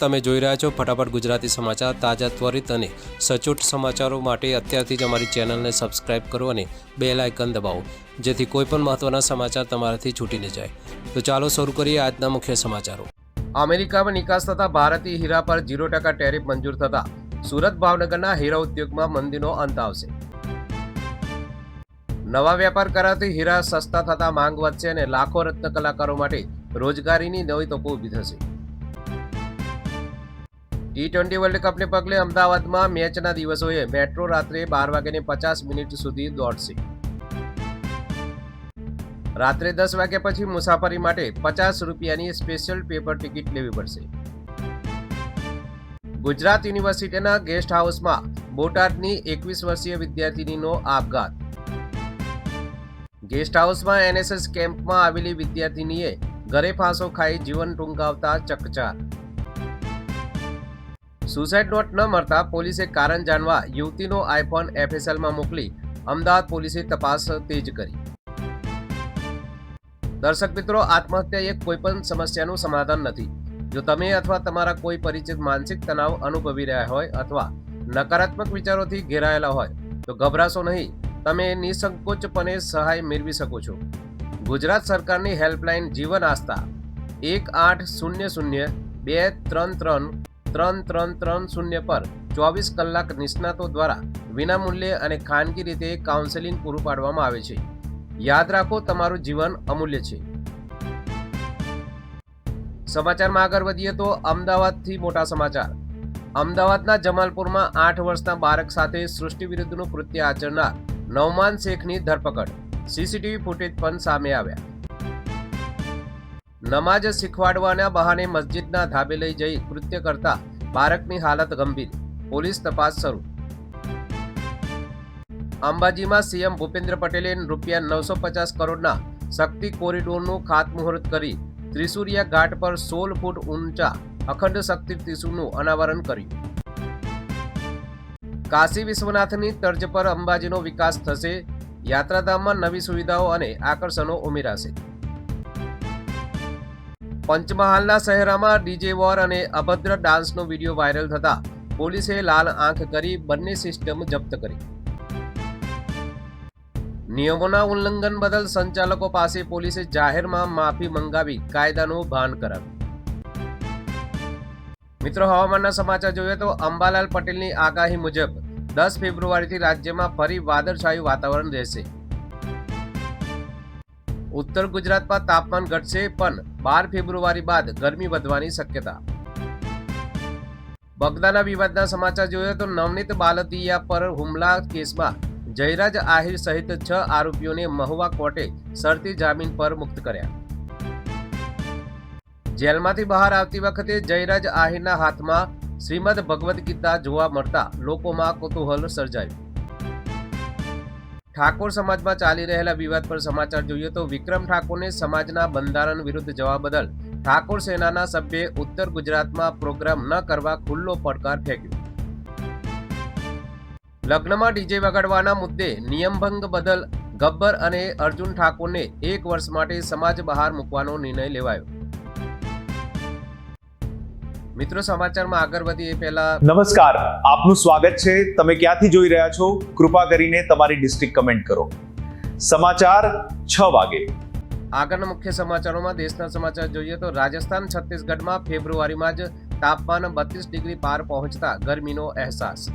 તમે જોઈ રહ્યા છો ફટાફટ ગુજરાતી સમાચાર તાજા ત્વરિત અને સચોટ સમાચારો માટે અત્યારથી જ અમારી ચેનલને સબસ્ક્રાઇબ કરો અને બે લાયકન દબાવો, જેથી કોઈપણ મહત્વના સમાચાર તમારાથી છૂટી ન જાય. તો ચાલો શરૂ કરીએ આજના મુખ્ય સમાચારો. અમેરિકામાં નિકાસ થતા ભારતીય હીરા પર ઝીરો ટકા ટેરિફ મંજૂર થતા સુરત ભાવનગરના હીરા ઉદ્યોગમાં મંદીનો અંત આવશે. નવા વેપાર કરાતી હીરા સસ્તા થતા માંગ વધશે અને લાખો રત્ન કલાકારો માટે રોજગારીની નવી તકો ઊભી થશે. ટી ટ્વેન્ટી વર્લ્ડ કપને પગલે અમદાવાદમાં મેચના દિવસોએ મેટ્રો રાત્રે બાર વાગ્યાને પચાસ મિનિટ સુધી દોડશે. રાત્રે દસ વાગ્યા પછી મુસાફરી માટે પચાસ રૂપિયાની સ્પેશિયલ પેપર ટિકિટ લેવી પડશે. ગુજરાત યુનિવર્સિટીના ગેસ્ટ હાઉસમાં બોટાદની એકવીસ વર્ષીય વિદ્યાર્થિનીનો આપઘાત. ગેસ્ટ હાઉસમાં એનએસએસ કેમ્પમાં આવેલી વિદ્યાર્થિનીએ ઘરે ફાંસો ખાઈ જીવન ટૂંકાવતા ચકચાર. સુસાઇડ નોટ ન મળતા પોલીસે કારણ જાણવા યુવતીનો આઈફોન એફએસએલમાં મોકલી અમદાવાદ પોલીસે તપાસ તેજ કરી. દર્શક મિત્રો આત્મહત્યા એક કોઈપણ સમસ્યાનું સમાધાન નથી. જો તમે અથવા તમારા કોઈ પરિચિત માનસિક તણાવ અનુભવી રહ્યા હોય અથવા નકારાત્મક વિચારોથી ઘેરાયેલા હોય, તો ગભરાશો નહીં. તમે નિસંકોચપણે સહાય મેળવી શકો છો. ગુજરાત સરકારની હેલ્પલાઇન જીવન આસ્થા એક આઠ શૂન્ય શૂન્ય બે ત્રણ ત્રણ ત્રણ ત્રણ ત્રણ શૂન્ય પર ચોવીસ કલાક નિષ્ણાતો દ્વારા વિનામૂલ્યે અને ખાનગી રીતે કાઉન્સેલિંગ પૂરું પાડવામાં આવે છે. યાદ રાખો, તમારું જીવન અમૂલ્ય છે. સમાચારમાં આગળ વધીએ તો અમદાવાદથી મોટા સમાચાર. અમદાવાદના જમાલપુરમાં આઠ વર્ષના બાળક સાથે સૃષ્ટિ વિરુદ્ધનું કૃત્ય આચરનાર નવમાન શેખની ધરપકડ. સીસીટીવી ફૂટેજ પણ સામે આવ્યા. નમાજ શીખવાડવાના બહાને મસ્જિદના ધાબે લઈ જઈ કૃત્ય કરતા બાળકની હાલત ગંભીર. પોલીસ તપાસ શરૂ. અંબાજીમાં સીએમ ભૂપેન્દ્ર પટેલે રૂપિયા નવસો પચાસ કરોડના શક્તિ કોરિડોરનું ખાતમુહૂર્ત કરી ત્રિસુરિયા ઘાટ પર સોળ ફૂટ ઊંચા અખંડ શક્તિ ત્રિશુલનું અનાવરણ કર્યું. કાશી વિશ્વનાથની તર્જ પર અંબાજીનો વિકાસ થશે. યાત્રાધામમાં નવી સુવિધાઓ અને આકર્ષણો ઉમેરાશે. પંચમહાલના શહેરામાં ડીજે વોર અને અભદ્ર ડાન્સનો વીડિયો વાયરલ થતા પોલીસે લાલ આંખ કરી બંને સિસ્ટમ જપ્ત કરી. નિયમોના ઉલ્લંઘન બદલ સંચાલકો પાસે પોલીસે જાહેરમાં માફી મંગાવી કાયદાનું ભાન કરાવ્યું. મિત્રો, હવામાનના સમાચાર જોઈએ તો અંબાલાલ પટેલની આગાહી મુજબ દસ ફેબ્રુઆરીથી રાજ્યમાં ફરી વાદળછાયું વાતાવરણ રહેશે. ઉત્તર ગુજરાતમાં તાપમાન ઘટશે, પણ બાર ફેબ્રુઆરી બાદ ગરમી વધવાની શક્યતા. બગદાના વિવાદના સમાચાર જોઈએ તો નવનીત બાલદિયા પર હુમલા કેસમાં જયરાજ આહિર સહિત છ આરોપીઓને મહુવા કોર્ટે શરતી જામીન પર મુક્ત કર્યા. જેલમાંથી બહાર આવતી વખતે જયરાજ આહિરના હાથમાં શ્રીમદ ભગવદ્ ગીતા જોવા મળતા લોકોમાં કુતૂહલ સર્જાયું. ઠાકોર સમાજમાં ચાલી રહેલા વિવાદ પર સમાચાર જોઈએ તો વિક્રમ ઠાકોરને સમાજના બંધારણ વિરુદ્ધ જવા બદલ ઠાકોર સેનાના સભ્યે ઉત્તર ગુજરાતમાં પ્રોગ્રામ ન કરવા ખુલ્લો પડકાર ફેંક્યો. લગ્નમાં ડીજે વગાડવાના મુદ્દે નિયમભંગ બદલ ગબ્બર અને અર્જુન ઠાકોરને એક વર્ષ માટે સમાજ બહાર મૂકવાનો નિર્ણય લેવાયો. મિત્રો સમાચારમાં આગળ વધીએ. પહેલા નમસ્કાર. આપનું સ્વાગત છે. તમે ક્યાંથી જોઈ રહ્યા છો? કૃપા કરીને તમારી ડિસ્ટ્રિક્ટ કમેન્ટ કરો. સમાચાર છ વાગે. આગળના મુખ્ય સમાચારોમાં દેશના સમાચાર જોઈએ તો રાજસ્થાન છત્તીસગઢમાં ફેબ્રુઆરીમાં જ તાપમાન બત્રીસ ડિગ્રી પાર પહોંચતા ગરમીનો અહેસાસ.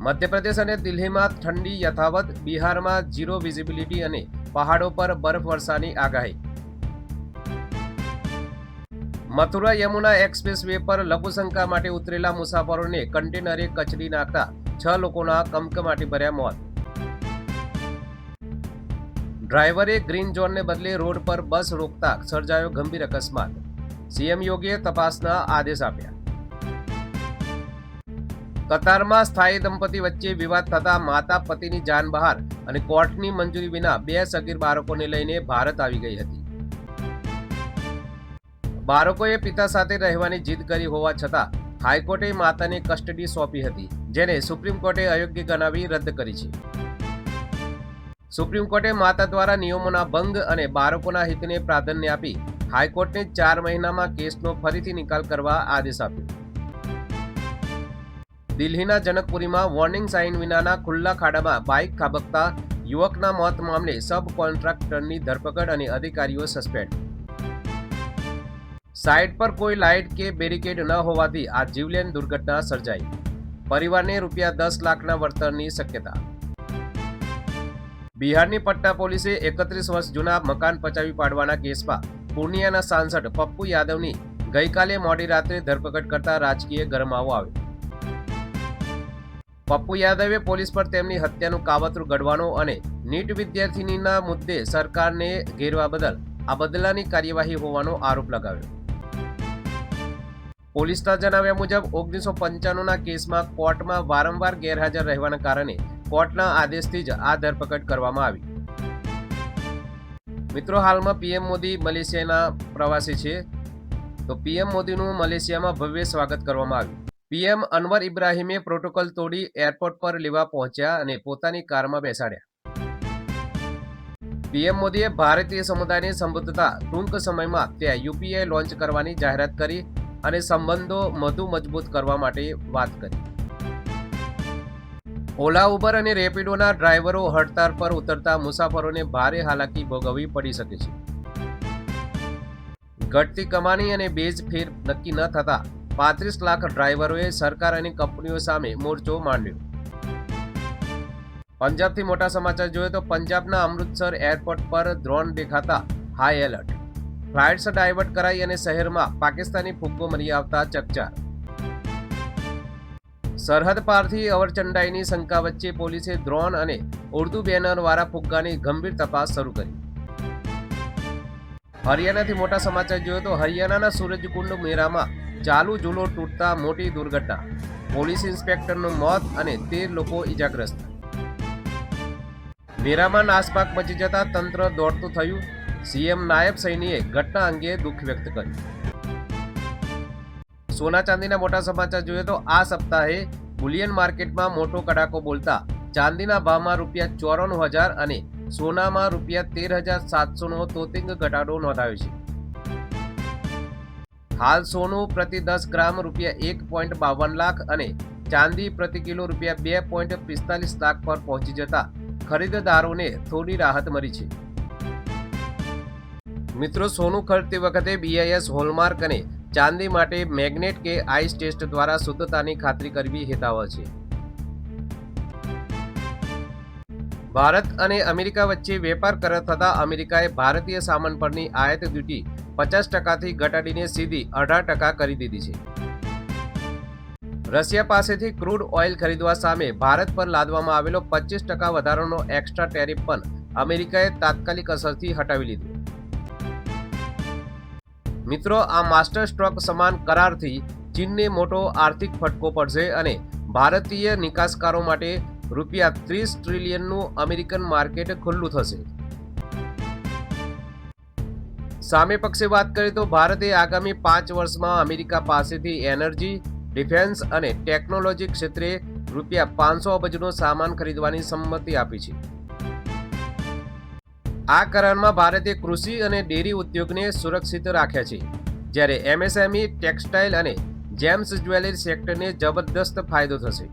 મધ્યપ્રદેશ અને દિલ્હીમાં ઠંડી યથાવત બિહારમાં ઝીરો વિઝિબિલિટી અને પહાડો પર બરફવર્ષાની આગાહી. મથુરા યમુના એક્સપ્રેસ વે પર લઘુશંકા માટે ઉતરેલા મુસાફરોને કન્ટેનરે કચડી નાખતા છ લોકોના કમકમાટી ભર્યા મોત. ડ્રાઈવરે ગ્રીન ઝોનને બદલે રોડ પર બસ રોકતા સર્જાયો ગંભીર અકસ્માત. સીએમ યોગીએ તપાસના આદેશ આપ્યા. કતારમાં સ્થાયી દંપતી વચ્ચે વિવાદ થતા માતા પતિની જાન બહાર અને કોર્ટની મંજૂરી વિના બે સગીર બાળકોને લઈને ભારત આવી ગઈ હતી. બાળકોએ પિતા સાથે રહેવાની જીદ કરી હોવા છતાં હાઈકોર્ટે માતાને કસ્ટડી સોંપી હતી, જેને સુપ્રીમ કોર્ટે અયોગ્ય ગણાવી રદ કરી છે. સુપ્રીમ કોર્ટે માતા દ્વારા નિયમોના ભંગ અને બાળકોના હિતને પ્રાધાન્ય આપી હાઈકોર્ટને ચાર મહિનામાં કેસનો ફરીથી નિકાલ કરવા આદેશ આપ્યો. દિલ્હીના જનકપુરીમાં વોર્નિંગ સાઇન વિનાના ખુલ્લા ખાડામાં બાઇક ખાબકતા યુવકના મોત મામલે સબ કોન્ટ્રાક્ટરની ધરપકડ અને અધિકારીઓ સસ્પેન્ડ. સાઇટ પર કોઈ લાઇટ કે બેરિકેડ ન હોવાથી આ જીવલેણ દુર્ઘટના સર્જાઈ. પરિવારને રૂપિયા દસ લાખના વળતરની શક્યતા. બિહારની પટ્ટા પોલીસે એકત્રીસ વર્ષ જૂના મકાન પચાવી પાડવાના કેસમાં પૂર્ણિયાના સાંસદ પપ્પુ યાદવની ગઈકાલે મોડી રાત્રે ધરપકડ કરતા રાજકીય ગરમાવો આવ્યો. પપ્પુ યાદવે પોલીસ પર તેમની હત્યાનું કાવતરું ઘડવાનો અને નીટ વિદ્યાર્થીનીના મુદ્દે સરકારને ઘેરવા બદલ આ બદલાની કાર્યવાહી હોવાનો આરોપ લગાવ્યો. પોલીસના જણાવ્યા મુજબ, ઓગણીસો પંચાણુંના કેસમાં કોર્ટમાં વારંવાર ગેરહાજર રહેવાના કારણે કોર્ટના આદેશથી જ આ ધરપકડ કરવામાં આવી. મિત્રો, હાલમાં પીએમ મોદી મલેશિયાના પ્રવાસી છે. તો પીએમ મોદીનું મલેશિયામાં ભવ્ય સ્વાગત કરવામાં આવ્યું. પીએમ અનવર ઇબ્રાહીમે પ્રોટોકોલ તોડી એરપોર્ટ પર લેવા પહોંચ્યા અને પોતાની કારમાં બેસાડ્યા. પીએમ મોદીએ ભારતીય સમુદાયને સંબોધતા ટૂંક સમયમાં ત્યાં યુપીઆઈ લોન્ચ કરવાની જાહેરાત કરી અને સંબંધો વધુ મજબૂત કરવા માટે વાત કરી. ઓલા, ઉબર અને રેપિડોના ડ્રાઈવરો હડતાળ પર ઉતરતા મુસાફરોને ભારે હાલાકી ભોગવવી પડી શકે છે. ઘટતી કમાણી અને બેઝ ફેર નક્કી ન થતા પાંત્રીસ લાખ ડ્રાઈવરોએ સરકાર અને કંપનીઓ સામે મોરચો માંડ્યો. પંજાબથી મોટા સમાચાર જોઈએ તો પંજાબના અમૃતસર એરપોર્ટ પર ડ્રોન દેખાતા હાઈ એલર્ટ. ફ્લાઇટ્સ ડાયવર્ટ કરાઈ અને શહેરમાં પાકિસ્તાની ફુગ્ગો મરી આવતા ચકચાર. સરહદ પારથી અવરચંડાઈની શંકા વચ્ચે પોલીસે ડ્રોન અને ઉર્દુ બેનરવાળા ફુગ્ગાની ગંભીર તપાસ શરૂ કરી. હરિયાણાથી મોટા સમાચાર જોયો તો હરિયાણાના સૂરજકુંડ મેળામાં ચાલુ ઝૂલો તૂટતા મોટી દુર્ઘટના. પોલીસ ઇન્સ્પેક્ટરનું મોત અને તેર લોકો ઇજાગ્રસ્ત મેળામાં નાસપાક મચી જતા તંત્ર દોડતું થયું. સીએમ નાયબ સૈનીએ ઘટના અંગે દુઃખ વ્યક્ત કર્યું. સોના ચાંદીના મોટા સમાચાર જોઈએ તો આ સપ્તાહે બુલિયન માર્કેટમાં મોટો કડાકો બોલતા ચાંદીના ભાવમાં રૂપિયા ચોરાણું હજાર અને સોનામાં રૂપિયા તેર હજાર સાતસોનો તોતિંગ ઘટાડો નોંધાયો છે. હાલ સોનું પ્રતિ દસ ગ્રામ રૂપિયા એક પોઈન્ટ બાવન લાખ અને ચાંદી પ્રતિ કિલો રૂપિયા બે પોઈન્ટ પિસ્તાલીસ લાખ પર પહોંચી જતા ખરીદદારોને થોડી રાહત મળી છે. મિત્રો, સોનું ખરીદતી વખતે બીઆઈએસ હોલમાર્ક અને ચાંદી માટે મેગ્નેટ કે આઈસ ટેસ્ટ દ્વારા શુદ્ધતાની ખાતરી કરવી હિતાવહ છે. ભારત અને અમેરિકા વચ્ચે વેપાર કરાર થતા અમેરિકાએ ભારતીય સામાન પરની આયાત ડ્યુટી પચાસ ટકાથી ઘટાડીને સીધી અઢાર ટકા કરી દીધી છે. રશિયા પાસેથી ક્રૂડ ઓઇલ ખરીદવા સામે ભારત પર લાદવામાં આવેલો પચીસ ટકા વધારાનો એક્સ્ટ્રા ટેરિફ પણ અમેરિકાએ તાત્કાલિક અસરથી હટાવી લીધો. મિત્રો, આ માસ્ટર સ્ટ્રોક સમાન કરારથી ચીનને મોટો આર્થિક ફટકો પડશે અને ભારતીય નિકાસકારો માટે રૂપિયા ત્રીસ ટ્રિલિયનનું અમેરિકન માર્કેટ ખુલ્લું થશે. સામે પક્ષે વાત કરીએ તો ભારતે આગામી પાંચ વર્ષમાં અમેરિકા પાસેથી એનર્જી, ડિફેન્સ અને ટેકનોલોજી ક્ષેત્રે રૂપિયા પાંચસો અબજનો સામાન ખરીદવાની સંમતિ આપી છે. આ કરારમાં ભારતે કૃષિ અને ડેરી ઉદ્યોગને સુરક્ષિત રાખ્યા છે. જ્યારે એમએસએમઈ, ટેક્સટાઇલ અને જેમ્સ જ્વેલરી સેક્ટરને જબરદસ્ત ફાયદો થશે.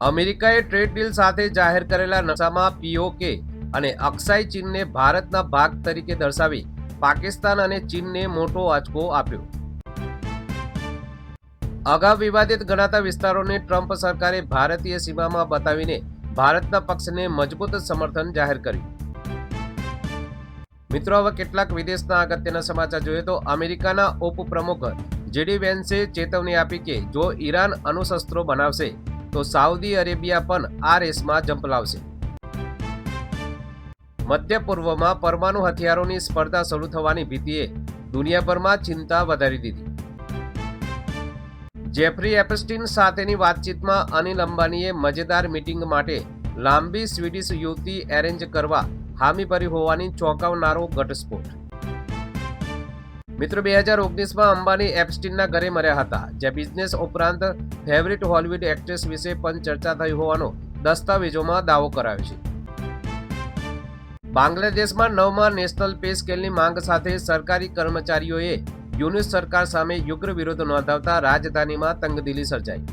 અમેરિકાએ ટ્રેડ ડીલ સાથે જાહેર કરેલા નશામાં પીઓકે અને અક્ષાઈ ચીનને ભારતના ભાગ તરીકે દર્શાવી પાકિસ્તાન અને ચીનને મોટો આંચકો આપ્યો. અગાઉ વિવાદિત ગણાતા વિસ્તારોને ટ્રમ્પ સરકારે ભારતીય સીમામાં બતાવીને ભારતના પક્ષને મજબૂત સમર્થન જાહેર કર્યું. મિત્રો, હવે કેટલાક વિદેશના અગત્યના સમાચાર જોઈએ તો અમેરિકાના ઉપપ્રમુખ જેડી વેન્સે ચેતવણી આપી કે જો ઈરાન અણુશસ્ત્રો બનાવશે, તો સાઉદી અરેબિયા પણ આ રેસમાં ઝંપલાવશે મધ્ય પૂર્વમાં પરમાણુ હથિયારોની સ્પર્ધા શરૂ થવાની ભીતિએ દુનિયાભરમાં ચિંતા વધારી દીધી. જેફરી એપસ્ટીન સાથેની વાતચીતમાં અનિલ અંબાણીએ મજેદાર મીટિંગ માટે લાંબી સ્વીડિશ યુવતી એરેન્જ કરવા હામી ભરી હોવાની ચોંકાવનારો ઘટસ્ફોટ. મિત્રો, બે હજાર ઓગણીસમાં અંબાણી એપસ્ટીનના ઘરે મર્યા હતા, જે બિઝનેસ ઉપરાંત ફેવરિટ હોલિવૂડ એક્ટ્રેસ વિશે પણ ચર્ચા થઈ હોવાનો દસ્તાવેજોમાં દાવો કરાયો છે. બાંગ્લાદેશમાં નવમા નેશનલ પે સ્કેલની માંગ સાથે સરકારી કર્મચારીઓએ યુનિસ સરકાર સામે ઉગ્ર વિરોધ નોંધાવતા રાજધાનીમાં તંગદિલી સર્જાઈ.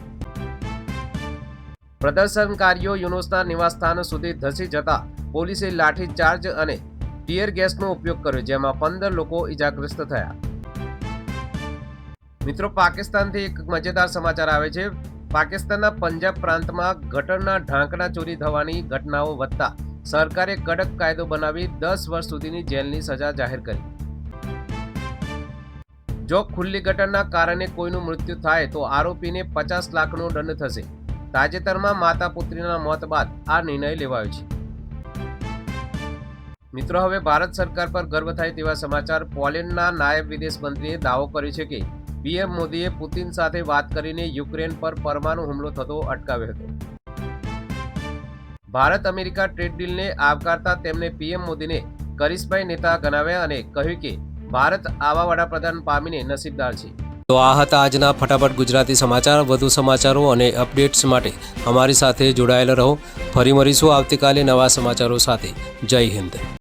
પ્રદર્શનકારીઓ યુનુસના નિવાસસ્થાન સુધી ધસી જતા પોલીસે લાઠીચાર્જ અને ટીયર ગેસનો ઉપયોગ કર્યો, જેમાં પંદર લોકો ઇજાગ્રસ્ત થયા. મિત્રો, પાકિસ્તાનથી એક મજેદાર સમાચાર આવે છે. પાકિસ્તાનના પંજાબ પ્રાંતમાં ગટરના ઢાંકણા ચોરી થવાની ઘટનાઓ વધતા સરકારે કડક કાયદો બનાવી દસ વર્ષ સુધીની જેલની સજા જાહેર કરી. જો ખુલ્લી ગટરના કારણે કોઈનું મૃત્યુ થાય તો આરોપીને પચાસ લાખનો દંડ થશે. તાજેતરમાં માતા પુત્રીના મોત બાદ આ નિર્ણય લેવાયો છે. મિત્રો, હવે ભારત સરકાર પર ગર્વ થાય તેવા સમાચાર પોલેન્ડના નાયબ વિદેશ મંત્રીએ દાવો કર્યો છે કે પીએમ મોદીએ પુતિન સાથે વાત કરીને યુક્રેન પર પરમાણુ હુમલો થતો અટકાવ્યો હતો. ભારત અમેરિકા ટ્રેડ ડીલને આવકારતા તેમણે પીએમ મોદીને કરિશ્માઈ નેતા ગણાવ્યા અને કહ્યું કે ભારત આવા વડાપ્રધાન પામીને નસીબદાર છે. તો આ હતા આજના ફટાફટ ગુજરાતી સમાચાર. વધુ સમાચારો અને અપડેટ્સ માટે અમારી સાથે જોડાયેલા રહો. ફરી મળીશું આવતીકાલે નવા સમાચારો સાથે. જય હિન્દ.